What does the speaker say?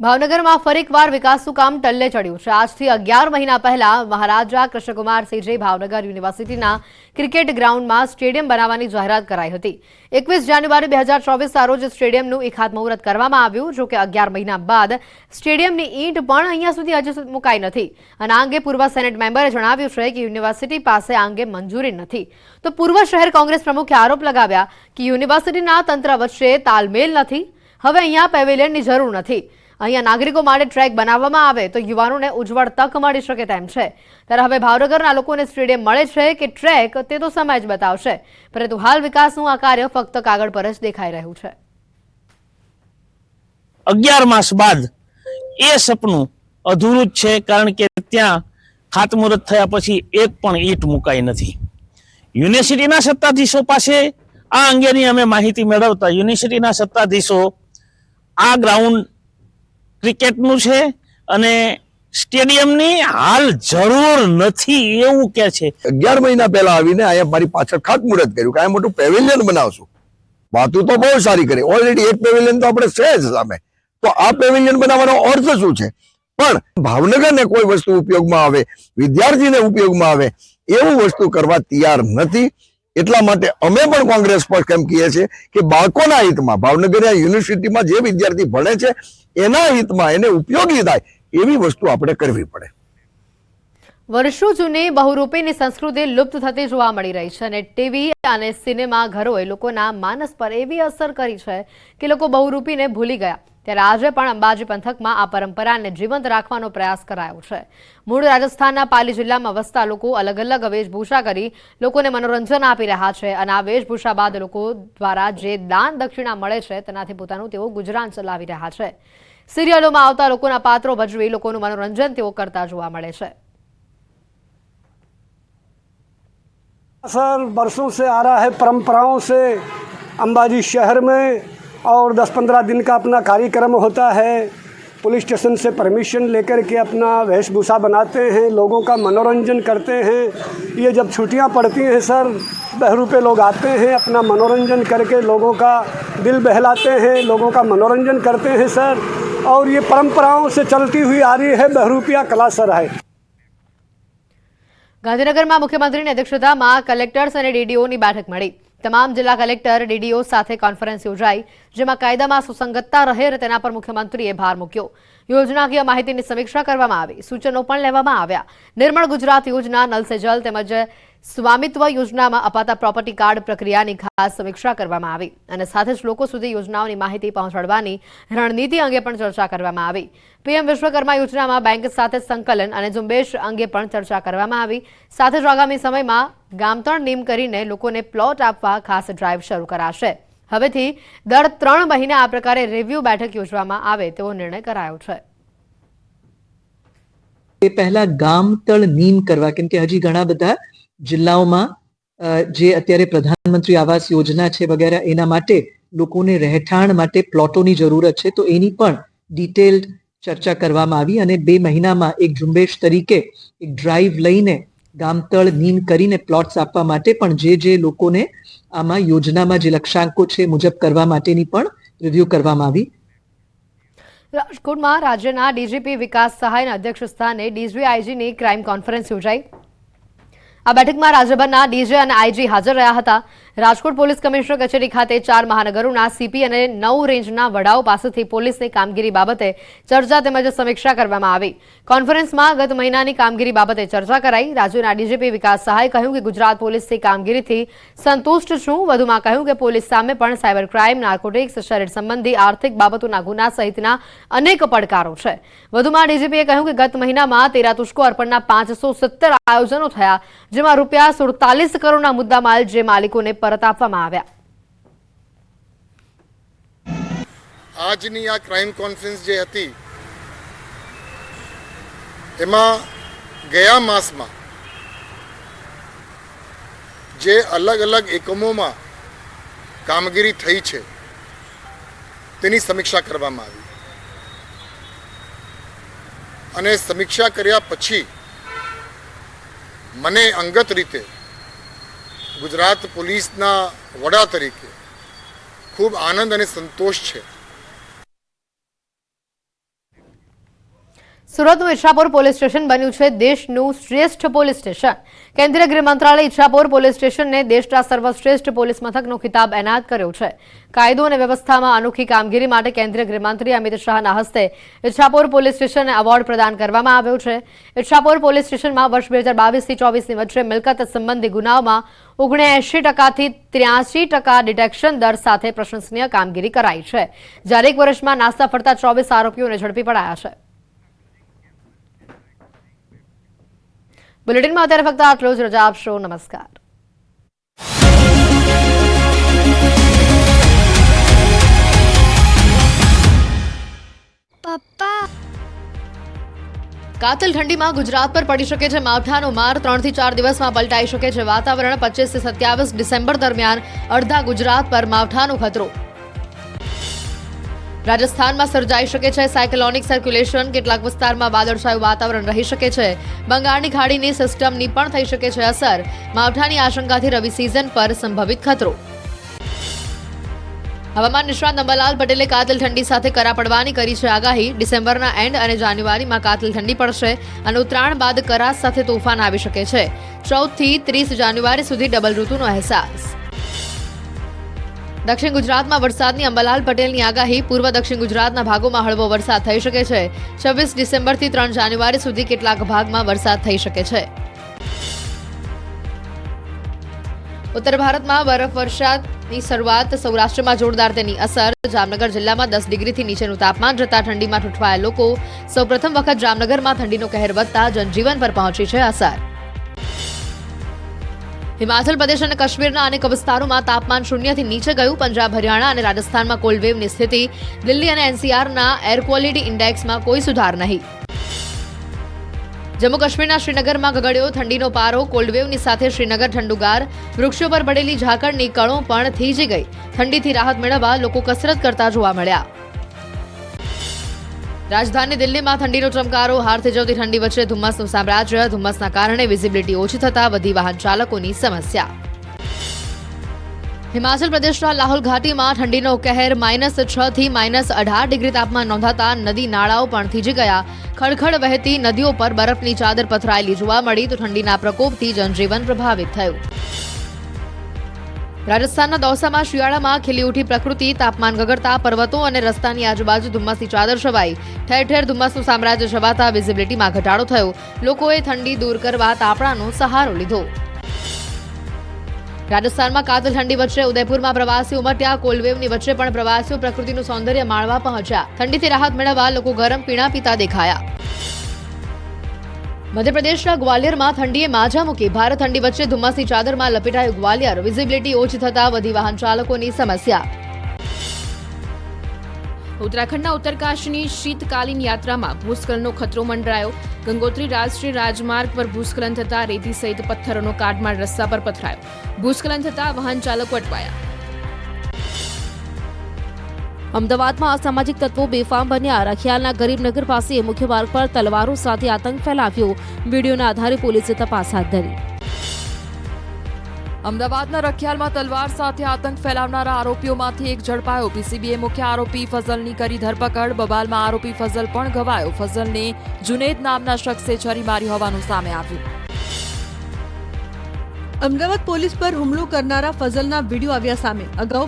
ભાવનગરમાં ફરી એકવાર વિકાસનું કામ ટલ્લે ચડ્યું છે. આજથી અગિયાર મહિના પહેલા મહારાજા કૃષ્ણકુમાર સિંહે ભાવનગર યુનિવર્સિટીના ક્રિકેટ ગ્રાઉન્ડમાં સ્ટેડિયમ બનાવવાની જાહેરાત કરાઈ હતી. એકવીસ જાન્યુઆરી બે હજાર ચોવીસના રોજ સ્ટેડિયમનું એક ખાતમુહૂર્ત કરવામાં આવ્યું, જો કે અગિયાર મહિના બાદ સ્ટેડિયમની ઈંટ પણ અહીંયા સુધી હજુ મુકાઈ નથી. અને આ અંગે પૂર્વ સેનેટ મેમ્બરે જણાવ્યું છે કે યુનિવર્સિટી પાસે આ અંગે મંજૂરી નથી. તો પૂર્વ શહેર કોંગ્રેસ પ્રમુખે આરોપ લગાવ્યા કે યુનિવર્સિટીના તંત્ર વચ્ચે તાલમેલ નથી. હવે અહીંયા પેવેલિયનની જરૂર નથી. અહીંયા નાગરિકો માટે ટ્રેક બનાવવામાં આવે તો યુવાનોને ઉજ્જવળ તક મળી શકે તેમ છે. ત્યારે હવે ભાવનગરના લોકોને સ્ટેડિયમ મળે છે કે ટ્રેક તે તો સમય જ બતાવશે. પરંતુ હાલ વિકાસનું આ કાર્ય ફક્ત કાગળ પર જ દેખાઈ રહ્યું છે. અગિયાર માસ બાદ એ સપનું અધૂરું જ છે કારણ કે ત્યાં ખાતમુહૂર્ત થયા પછી એક પણ ઈંટ મુકાઈ નથી. યુનિવર્સિટીના સત્તાધીશો પાસે આ અંગેની અમે માહિતી મેળવતા યુનિવર્સિટીના સત્તાધીશો આ ગ્રાઉન્ડ ક્રિકેટનું છે અને સ્ટેડિયમની હાલ જરૂર નથી એવું કે છે. અગિયાર મહિના પહેલા આવીને અહીંયા મારી પાછળ ખાતમુહૂર્ત કર્યું કે અહીંયા મોટું પેવેલિયન બનાવશું. વાતું તો બહુ સારી કરી. ઓલરેડી એક પેવેલિયન તો આપણે છે જ સામે. તો આ પેવેલિયન બનાવવાનો અર્થ શું છે? પણ ભાવનગરને કોઈ વસ્તુ ઉપયોગમાં આવે, વિદ્યાર્થીને ઉપયોગમાં આવે, એવું વસ્તુ કરવા તૈયાર નથી. એટલા માટે અમે પણ કોંગ્રેસ પક્ષ એમ કહીએ છીએ કે બાળકોના હિતમાં, ભાવનગર યુનિવર્સિટીમાં જે વિદ્યાર્થી ભણે છે, એના હિતમાં એને ઉપયોગી થાય એવી વસ્તુ આપણે કરવી પડે. વર્ષો જૂની બહુરૂપીની સંસ્કૃતિ લુપ્ત થતી જોવા મળી રહી છે અને ટીવી અને સિનેમા ઘરોએ લોકોના માનસ પર એવી અસર કરી છે કે લોકો બહુરૂપીને ભૂલી ગયા. ત્યારે આજે પણ અંબાજી પંથકમાં આ પરંપરાને જીવંત રાખવાનો પ્રયાસ કરાયો છે. મૂળ રાજસ્થાનના પાલી જિલ્લામાં વસતા લોકો અલગ અલગ વેશભૂષા કરી લોકોને મનોરંજન આપી રહ્યા છે અને આ વેશભૂષા બાદ લોકો દ્વારા જે દાન દક્ષિણા મળે છે તેનાથી પોતાનું તેઓ ગુજરાન ચલાવી રહ્યા છે. સિરિયલોમાં આવતા લોકોના પાત્રો ભજવી લોકોનું મનોરંજન તેઓ કરતા જોવા મળે છે. सर बरसों से आ रहा है परंपराओं से अंबाजी शहर में और 10-15 दिन का अपना कार्यक्रम होता है। पुलिस स्टेशन से परमिशन लेकर के अपना वेशभूषा बनाते हैं, लोगों का मनोरंजन करते हैं। ये जब छुट्टियाँ पड़ती हैं सर बहरू पे लोग आते हैं, अपना मनोरंजन करके लोगों का दिल बहलाते हैं, लोगों का मनोरंजन करते हैं सर। और ये परंपराओं से चलती हुई आ रही है बहरूपिया कला सर है। ગાંધીનગરમાં મુખ્યમંત્રીની અધ્યક્ષતામાં કલેક્ટર્સ અને ડીડીઓની બેઠક મળી. તમામ જિલ્લા કલેક્ટર, ડીડીઓ સાથે કોન્ફરન્સ યોજાઈ, જેમાં કાયદામાં સુસંગતતા રહે તેના પર મુખ્યમંત્રીએ ભાર મૂક્યો. યોજનાકીય માહિતીની સમીક્ષા કરવામાં આવી. સૂચનો પણ લેવામાં આવ્યા. નિર્મળ ગુજરાત યોજના, નલ સે જલ તેમજ સ્વામિત્વ યોજનામાં અપાતા પ્રોપર્ટી કાર્ડ પ્રક્રિયાની ખાસ સમીક્ષા કરવામાં આવી અને સાથે જ લોકો સુધી યોજનાઓની માહિતી પહોંચાડવાની રણનીતિ અંગે પણ ચર્ચા કરવામાં આવી. પીએમ વિશ્વકર્મા યોજનામાં બેંક સાથે સંકલન અને ઝુંબેશ અંગે પણ ચર્ચા કરવામાં આવી. સાથે જ આગામી સમયમાં ગામતણ નીમ કરીને લોકોને પ્લોટ આપવા ખાસ ડ્રાઈવ શરૂ કરાશે. હવેથી દર ત્રણ મહિને આ પ્રકારે રિવ્યુ બેઠક યોજવામાં આવે તેવો નિર્ણય કરાયો છે. એ પહેલા ગામતળ નીમ કરવા, કેમ કે હજી ઘણા બધા જિલ્લાઓમાં જે અત્યારે પ્રધાનમંત્રી આવાસ યોજના છે વગેરે, એના માટે લોકોને રહેઠાણ માટે પ્લોટોની જરૂરત છે, તો એની પણ ડિટેલ્ડ ચર્ચા કરવામાં આવી અને બે મહિનામાં એક ઝુંબેશ તરીકે એક ડ્રાઈવ લઈને ગામતળ નીમ કરીને પ્લોટ્સ આપવા માટે પણ જે જે લોકોને આમાં યોજનામાં જે લક્ષ્યાંકો છે મુજબ કરવા માટેની પણ રિવ્યુ કરવામાં આવી. રાજકોટમાં રાજ્યના ડીજીપી વિકાસ સહાયના અધ્યક્ષ સ્થાને ડીજી આઈજીની ક્રાઇમ કોન્ફરન્સ યોજાઈ. આ બેઠકમાં રાજ્યભરના ડીજે અને આઈજી હાજર રહ્યા હતા. રાજકોટ પોલીસ કમિશનર કચેરી ખાતે ચાર મહાનગરોના સીપી અને નવ રેન્જના વડાઓ પાસેથી પોલીસની કામગીરી બાબતે ચર્ચા તેમજ સમીક્ષા કરવામાં આવી. કોન્ફરન્સમાં ગત મહિનાની કામગીરી બાબતે ચર્ચા કરાઈ. રાજ્યના ડીજીપી વિકાસ સહાય કહ્યું કે ગુજરાત પોલીસની કામગીરીથી સંતુષ્ટ છું. વધુમાં કહ્યું કે પોલીસ સામે પણ સાયબર ક્રાઇમ, નાર્કોટિક્સ, શરીર સંબંધી આર્થિક બાબતોના ગુના સહિતના અનેક પડકારો છે. વધુમાં ડીજીપીએ કહ્યું કે ગત મહિનામાં તેરા તુષ્કો અર્પણના પાંચસો આયોજનો થયા, જેમાં રૂપિયા સુડતાલીસ કરોડના મુદ્દામાલ જે માલિકોને પરત આપવામાં આવ્યા આજની આ ક્રાઇમ કોન્ફરન્સ જે હતી, એમાં ગયા માસમાં જે અલગ અલગ એકમોમાં કામગીરી થઈ છે, તેની સમીક્ષા કરવામાં આવી. અને સમીક્ષા કર્યા પછી મને અંગત રીતે ગુજરાત પોલીસના વડા તરીકે ખૂબ આનંદ અને સંતોષ છે. સુરતનું ઈચ્છાપુર પોલીસ સ્ટેશન બન્યું છે દેશનું શ્રેષ્ઠ પોલીસ સ્ટેશન. કેન્દ્રીય ગૃહ મંત્રાલય ઈચ્છાપુર પોલીસ સ્ટેશનને દેશના સર્વશ્રેષ્ઠ પોલીસ મથકનો ખિતાબ એનાયત કર્યો છે. કાયદો અને વ્યવસ્થામાં અનોખી કામગીરી માટે કેન્દ્રીય ગૃહમંત્રી અમિત શાહના હસ્તે ઈચ્છાપુર પોલીસ સ્ટેશનને એવોર્ડ પ્રદાન કરવામાં આવ્યો છે. ઈચ્છાપુર પોલીસ સ્ટેશનમાં વર્ષ બે હજાર બાવીસથી ચોવીસની વચ્ચે મિલકત સંબંધી ગુનાઓમાં ઓગણએંશી ટકાથી ત્ર્યાસી ટકા ડિટેક્શન દર સાથે પ્રશંસનીય કામગીરી કરાઈ છે. જ્યારે એક વર્ષમાં નાસ્તા ફરતા ચોવીસ આરોપીઓને ઝડપી પડાયા છે. બુલેટિનમાં અત્યારે ફક્ત આટલો જ રજા આપશો. નમસ્કાર. પપ્પા. કાતિલ ઠંડીમાં ગુજરાત પર પડી શકે છે માવઠાનો માર. ત્રણથી ચાર દિવસમાં પલટાઈ શકે છે વાતાવરણ. પચીસથી સત્યાવીસ ડિસેમ્બર દરમિયાન અડધા ગુજરાત પર માવઠાનો ખતરો. રાજસ્થાનમાં સર્જાઈ શકે છે સાયક્લોનિક સર્ક્યુલેશન. કેટલાક વિસ્તારમાં વાદળછાયું વાતાવરણ રહી શકે છે. બંગાળની ખાડીની સિસ્ટમની પણ થઈ શકે છે અસર. માવઠાની આશંકાથી રવિ સિઝન પર સંભવિત ખતરો. હવામાન નિષ્ણાત અંબાલાલ પટેલે કાતિલ ઠંડી સાથે કરા પડવાની કરી છે આગાહી. ડિસેમ્બરના એન્ડ અને જાન્યુઆરીમાં કાતિલ ઠંડી પડશે અને ઉત્તરાયણ બાદ કરા સાથે તોફાન આવી શકે છે. ચૌદથી ત્રીસ જાન્યુઆરી સુધી ડબલ ઋતુનો અહેસાસ. દક્ષિણ ગુજરાતમાં વરસાદની અંબાલાલ પટેલની આગાહી. પૂર્વ દક્ષિણ ગુજરાતના ભાગોમાં હળવો વરસાદ થઈ શકે છે. છવ્વીસ ડિસેમ્બરથી ત્રણ જાન્યુઆરી સુધી કેટલાક ભાગમાં વરસાદ થઈ શકે છે. ઉત્તર ભારતમાં બરફ વરસાદની શરૂઆત, સૌરાષ્ટ્રમાં જોરદાર તેની અસર. જામનગર જિલ્લામાં દસ ડિગ્રીથી નીચેનું તાપમાન, જતા ઠંડીમાં ઠૂંઠવાયા લોકો. સૌપ્રથમ વખત જામનગરમાં ઠંડીનો કહેર વધતા જનજીવન પર પહોંચી છે અસર. હિમાચલ પ્રદેશ અને કાશ્મીરના અનેક વિસ્તારોમાં તાપમાન શૂન્યથી નીચે ગયું. પંજાબ, હરિયાણા અને રાજસ્થાનમાં કોલ્ડવેવની સ્થિતિ. દિલ્હી અને એનસીઆરના એર ક્વોલિટી ઇન્ડેક્સમાં કોઈ સુધાર નહીં. જમ્મુ કાશ્મીરના શ્રીનગરમાં ગગડ્યો ઠંડીનો પારો. કોલ્ડવેવની સાથે શ્રીનગર ઠંડુગાર. વૃક્ષો પર પડેલી ઝાકળની કણો પણ થીજી ગઈ. ઠંડીથી રાહત મેળવવા લોકો કસરત કરતા જોવા મળ્યા. રાજધાની દિલ્હીમાં ઠંડીનો ચમકારો, હાર જવતી ઠંડી વચ્ચે ધુમ્મસનું સામ્રાજ્ય, ધુમ્મસના કારણે વિઝિબિલિટી ઓછી થતા વધી વાહન ચાલકોની સમસ્યા. હિમાચલ પ્રદેશના લાહોલ ઘાટીમાં ઠંડીનો કહેર માઇનસ છ થી માઇનસ અઢાર ડિગ્રી તાપમાન નોંધાતા નદી નાળાઓ પણ થીજી ગયા. ખડખડ વહેતી નદીઓ પર બરફની ચાદર પથરાયેલી જોવા મળી તો ઠંડીના પ્રકોપથી જનજીવન પ્રભાવિત થયું. રાજસ્થાનના દૌસામાં શિયાળામાં ખીલી ઉઠી પ્રકૃતિ, તાપમાન ગગડતા પર્વતો અને રસ્તાની આજુબાજુ ધુમ્મસની ચાદર છવાઈ. ઠેર ઠેર ધુમ્મસનું સામ્રાજ્ય છવાતા વિઝિબિલિટીમાં ઘટાડો થયો. લોકોએ ઠંડી દૂર કરવા તાપણાનો સહારો લીધો. રાજસ્થાનમાં કાતલ ઠંડી વચ્ચે ઉદયપુરમાં પ્રવાસીઓ ઉમટ્યા. કોલવેવની વચ્ચે પણ પ્રવાસીઓ પ્રકૃતિનું સૌંદર્ય માણવા પહોંચ્યા. ઠંડીથી રાહત મેળવવા લોકો ગરમ પીણા પીતા દેખાયા. મધ્યપ્રદેશના ગ્વાલિયરમાં ઠંડીએ માજા મૂકી. ભારે ઠંડી વચ્ચે ધુમ્મસની ચાદરમાં લપેટાયું ગ્વાલિયર. વિઝિબિલિટી ઓછી થતા વધી વાહન ચાલકોની સમસ્યા. ઉત્તરાખંડના ઉત્તરકાશીની શીતકાલીન યાત્રામાં ભૂસ્ખલનનો ખતરો મંડરાયો. ગંગોત્રી રાષ્ટ્રીય રાજમાર્ગ પર ભૂસ્ખલન થતા રેતી સહિત પથ્થરોનો કાટમાળ રસ્તા પર પથરાયો. ભૂસ્ખલન થતા વાહન ચાલકો અટવાયા. અમદાવાદમાં અસામાજિક તત્વો બેફામ બન્યા. રખિયાલના ગરીબનગર પાસે મુખ્ય માર્ગ પર તલવારો સાથે આતંક ફેલાવ્યો. વિડીયોના આધારે પોલીસે તપાસ હાથ ધરી. અમદાવાદના રખિયાલમાં તલવાર સાથે આતંક ફેલાવનારા આરોપીઓમાંથી એક ઝડપાયો. પીસીબીએ મુખ્ય આરોપી ફઝલની કરી ધરપકડ. બબાલમાં આરોપી ફઝલ પણ ઘવાયો. ફઝલને જુનેદ નામના શખ્સે છરી મારી હોવાનું સામે આવ્યું. અમદાવાદ પોલીસ પર હુમલો કરનારા ફઝલના વીડિયો આવ્યા સામે. અગાઉ